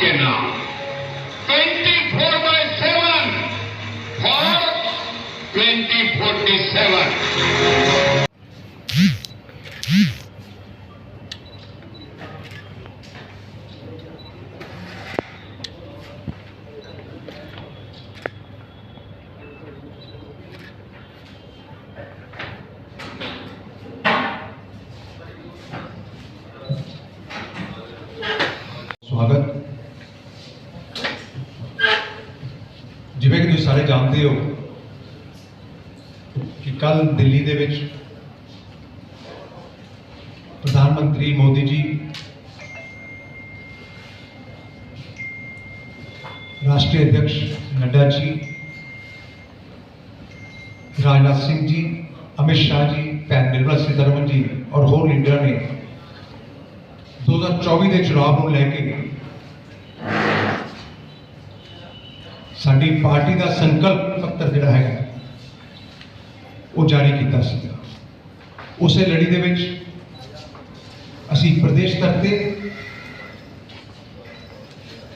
के नाम twenty by by for four twenty forty ਤੁਸੀਂ ਸਾਰੇ ਜਾਣਦੇ ਹੋ ਕਿ ਕੱਲ ਦਿੱਲੀ ਦੇ ਵਿੱਚ ਪ੍ਰਧਾਨ ਮੰਤਰੀ ਮੋਦੀ ਜੀ ਰਾਸ਼ਟਰੀ ਅਧਿਕਸ਼ ਨੱਡਾ ਜੀ, ਰਾਜਨਾਥ ਸਿੰਘ ਜੀ, ਅਮਿਤ ਸ਼ਾਹ ਜੀ, ਭੈਣ ਨਿਰਮਲਾ ਸੀਤਾਰਮਨ ਜੀ ਔਰ ਹੋਰ ਲੀਡਰਾਂ ਨੇ 2024 ਦੇ ਚੁਣਾਵ ਨੂੰ ਲੈ ਕੇ ਸਾਡੀ ਪਾਰਟੀ ਦਾ ਸੰਕਲਪ ਪੱਤਰ ਜਿਹੜਾ ਹੈਗਾ, ਉਹ ਜਾਰੀ ਕੀਤਾ ਸੀਗਾ। ਉਸੇ ਲੜੀ ਦੇ ਵਿੱਚ ਅਸੀਂ ਪ੍ਰਦੇਸ਼ ਤੱਕ ਦੇ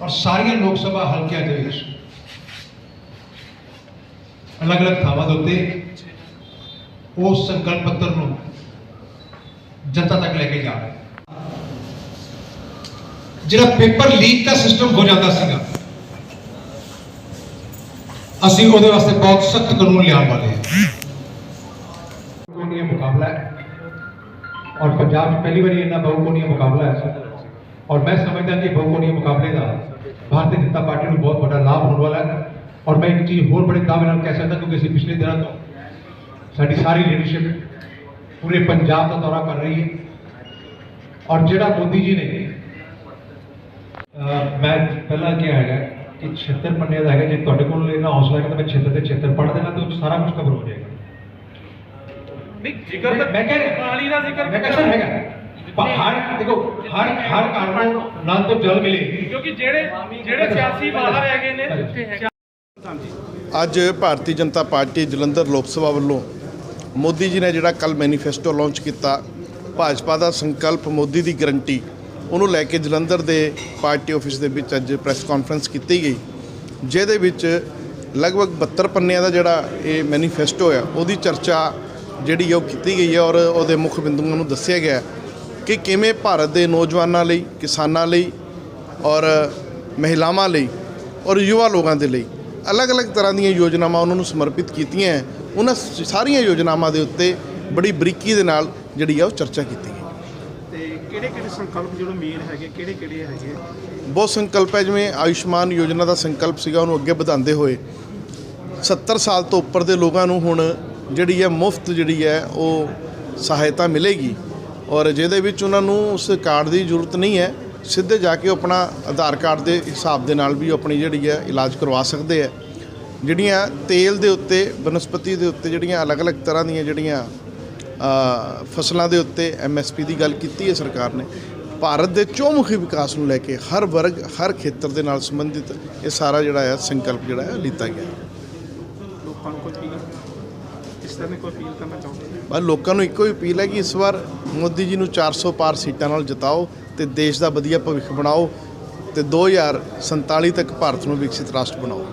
ਔਰ ਸਾਰੀਆਂ ਲੋਕ ਸਭਾ ਹਲਕਿਆਂ ਦੇ ਵਿੱਚ ਅਲੱਗ-ਅਲੱਗ ਥਾਵਾਂ ਦੇ ਉੱਤੇ ਉਸ ਸੰਕਲਪ ਪੱਤਰ ਨੂੰ ਜਨਤਾ ਤੱਕ ਲੈ ਕੇ ਜਾ ਰਹੇ। ਜਿਹੜਾ ਪੇਪਰ ਲੀਕ ਦਾ ਸਿਸਟਮ ਹੋ ਜਾਂਦਾ ਸੀਗਾ ਅਸੀਂ ਉਹਦੇ ਵਾਸਤੇ ਬਹੁਤ ਸਖਤ ਕਾਨੂੰਨ ਲਿਆਉਣ ਵਾਲੇ ਹਾਂ। ਕੋਨੀਆ ਮੁਕਾਬਲਾ ਹੈ। ਔਰ ਪੰਜਾਬ 'ਚ ਪਹਿਲੀ ਵਾਰੀ ਇੰਨਾ ਬਹੁਕੋਣੀਆ ਮੁਕਾਬਲਾ ਹੈ। ਔਰ ਮੈਂ ਸਮਝਦਾ ਕਿ ਬਹੁਕੋਣੀਆ ਮੁਕਾਬਲੇ ਦਾ ਭਾਰਤੀ ਜਨਤਾ ਪਾਰਟੀ ਨੂੰ ਬਹੁਤ ਵੱਡਾ ਲਾਭ ਹੋਣ ਵਾਲਾ ਹੈ। ਔਰ ਮੈਂ ਇੱਕ ਚੀਜ਼ ਹੋਰ ਬੜੇ ਦਾਅਵੇ ਨਾਲ ਕਹਿ ਸਕਦਾ ਕਿਉਂਕਿ ਅਸੀਂ ਪਿਛਲੇ ਦਿਨਾਂ ਤੋਂ ਸਾਡੀ ਸਾਰੀ ਲੀਡਰਸ਼ਿਪ ਪੂਰੇ ਪੰਜਾਬ ਦਾ ਦੌਰਾ ਕਰ ਰਹੀ ਹੈ। ਔਰ ਜਿਹੜਾ ਮੋਦੀ ਜੀ ਨੇ ਮੈਂ ਪਹਿਲਾਂ ਕਿਹਾ ਹੈਗਾ ਕਿ 76 ਪੰਨੇ ਦਾ ਹੈਗਾ ਜੇ ਤੁਹਾਡੇ ਕੋਲ ਇਹਨਾਂ ਹੌਸਲਾ ਹੈਗਾ ਤਾਂ ਮੈਂ 76 ਤੇ 76 ਪੜ੍ਹ ਦੇਣਾ ਤੇ ਸਾਰਾ ਕੁਝ ਕਵਰ ਹੋ ਜਾਏਗਾ। ਨਹੀਂ ਜ਼ਿਕਰ ਤਾਂ ਮੈਂ ਕਹਿ ਰਿਹਾ ਪਾਣੀ ਦਾ ਜ਼ਿਕਰ ਮੈਂ ਕਹਿੰਦਾ ਹੈਗਾ। ਪਰ ਹਰ ਦੇਖੋ ਹਰ ਹਰ ਘਰ ਨੂੰ ਨਾ ਤੋਂ ਜਲ ਮਿਲੇ। ਕਿਉਂਕਿ ਜਿਹੜੇ ਜਿਹੜੇ ਸਿਆਸੀ ਬਾਹਰ ਹੈਗੇ ਨੇ ਅੱਜ ਭਾਰਤੀ ਜਨਤਾ ਪਾਰਟੀ ਜਲੰਧਰ ਲੋਕ ਸਭਾ ਵੱਲੋਂ ਮੋਦੀ ਜੀ ਨੇ ਜਿਹੜਾ ਕੱਲ ਮੈਨੀਫੈਸਟੋ ਲਾਂਚ ਕੀਤਾ ਭਾਜਪਾ ਦਾ ਸੰਕਲਪ ਮੋਦੀ ਦੀ ਗਰੰਟੀ ਉਹਨੂੰ ਲੈ ਕੇ ਜਲੰਧਰ ਦੇ ਪਾਰਟੀ ਆਫਿਸ ਦੇ ਵਿੱਚ ਅੱਜ ਪ੍ਰੈਸ ਕਾਨਫਰੰਸ ਕੀਤੀ ਗਈ, ਜਿਹਦੇ ਵਿੱਚ ਲਗਭਗ 72 ਪੰਨਿਆਂ ਦਾ ਜਿਹੜਾ ਇਹ ਮੈਨੀਫੈਸਟੋ ਹੈ ਉਹਦੀ ਚਰਚਾ ਜਿਹੜੀ ਹੈ ਉਹ ਕੀਤੀ ਗਈ ਹੈ ਔਰ ਉਹਦੇ ਮੁੱਖ ਬਿੰਦੂਆਂ ਨੂੰ ਦੱਸਿਆ ਗਿਆ ਕਿ ਕਿਵੇਂ ਭਾਰਤ ਦੇ ਨੌਜਵਾਨਾਂ ਲਈ, ਕਿਸਾਨਾਂ ਲਈ ਔਰ ਮਹਿਲਾਵਾਂ ਲਈ ਔਰ ਯੁਵਾ ਲੋਕਾਂ ਦੇ ਲਈ ਅਲੱਗ-ਅਲੱਗ ਤਰ੍ਹਾਂ ਦੀਆਂ ਯੋਜਨਾਵਾਂ ਉਹਨਾਂ ਨੂੰ ਸਮਰਪਿਤ ਕੀਤੀਆਂ ਹੈ। ਉਹਨਾਂ ਸਾਰੀਆਂ ਯੋਜਨਾਵਾਂ ਦੇ ਉੱਤੇ ਬੜੀ ਬਰੀਕੀ ਦੇ ਨਾਲ ਜਿਹੜੀ ਆ ਉਹ ਚਰਚਾ ਕੀਤੀ ਕਿਹੜੇ ਕਿਹੜੇ ਸੰਕਲਪ ਜਿਹੜੇ ਮੇਨ ਹੈਗੇ, ਕਿਹੜੇ ਕਿਹੜੇ ਹੈਗੇ? ਬਹੁਤ ਸੰਕਲਪ ਹੈ, ਜਿਵੇਂ ਆਯੁਸ਼ਮਾਨ ਯੋਜਨਾ ਦਾ ਸੰਕਲਪ ਸੀਗਾ, ਉਹਨੂੰ ਅੱਗੇ ਵਧਾਉਂਦੇ ਹੋਏ। 70 ਸਾਲ ਤੋਂ ਉੱਪਰ ਦੇ ਲੋਕਾਂ ਨੂੰ ਹੁਣ ਜਿਹੜੀ ਹੈ, ਮੁਫਤ ਜਿਹੜੀ ਹੈ, ਉਹ ਸਹਾਇਤਾ ਮਿਲੇਗੀ। ਔਰ ਜਿਹਦੇ ਵਿੱਚ ਉਹਨਾਂ ਨੂੰ ਉਸ ਕਾਰਡ ਦੀ ਜ਼ਰੂਰਤ ਨਹੀਂ ਹੈ, ਸਿੱਧੇ ਜਾ ਕੇ ਉਹ ਆਪਣਾ ਆਧਾਰ ਕਾਰਡ ਦੇ ਹਿਸਾਬ ਦੇ ਨਾਲ ਵੀ ਉਹ ਆਪਣੀ ਜਿਹੜੀ ਹੈ, ਇਲਾਜ ਕਰਵਾ ਸਕਦੇ ਹੈ। ਜਿਹੜੀਆਂ ਤੇਲ ਦੇ ਉੱਤੇ, ਬਨਸਪਤੀ ਦੇ ਉੱਤੇ ਜਿਹੜੀਆਂ ਅਲੱਗ-ਅਲੱਗ ਤਰ੍ਹਾਂ ਦੀਆਂ ਜਿਹੜੀਆਂ ਫਸਲਾਂ ਦੇ ਉੱਤੇ ਐਮਐਸਪੀ ਦੀ ਗੱਲ ਕੀਤੀ ਹੈ ਸਰਕਾਰ ਨੇ ਭਾਰਤ ਦੇ ਚੌਮੁਖੀ ਵਿਕਾਸ ਨੂੰ ਲੈ ਕੇ ਹਰ ਵਰਗ ਹਰ ਖੇਤਰ ਦੇ ਨਾਲ ਸੰਬੰਧਿਤ ਇਹ ਸਾਰਾ ਜਿਹੜਾ ਹੈ ਸੰਕਲਪ ਜਿਹੜਾ ਹੈ ਲਿੱਤਾ ਗਿਆ। ਲੋਕਾਂ ਨੂੰ ਕੋਈ ਅਪੀਲ ਇਸ ਤਰ੍ਹਾਂ ਦੀ ਕੋਈ ਅਪੀਲ ਕਰਨਾ ਚਾਹੁੰਦੇ ਪਰ ਲੋਕਾਂ ਨੂੰ ਇੱਕੋ ਹੀ ਅਪੀਲ ਹੈ ਕਿ ਇਸ ਵਾਰ ਮੋਦੀ ਜੀ ਨੂੰ 400 ਪਾਰ ਸੀਟਾਂ ਨਾਲ ਜਿਤਾਓ ਤੇ ਦੇਸ਼ ਦਾ ਵਧੀਆ ਭਵਿੱਖ ਬਣਾਓ ਤੇ 2047 ਤੱਕ ਭਾਰਤ ਨੂੰ ਵਿਕਸਿਤ ਰਾਸ਼ਟਰ ਬਣਾਓ।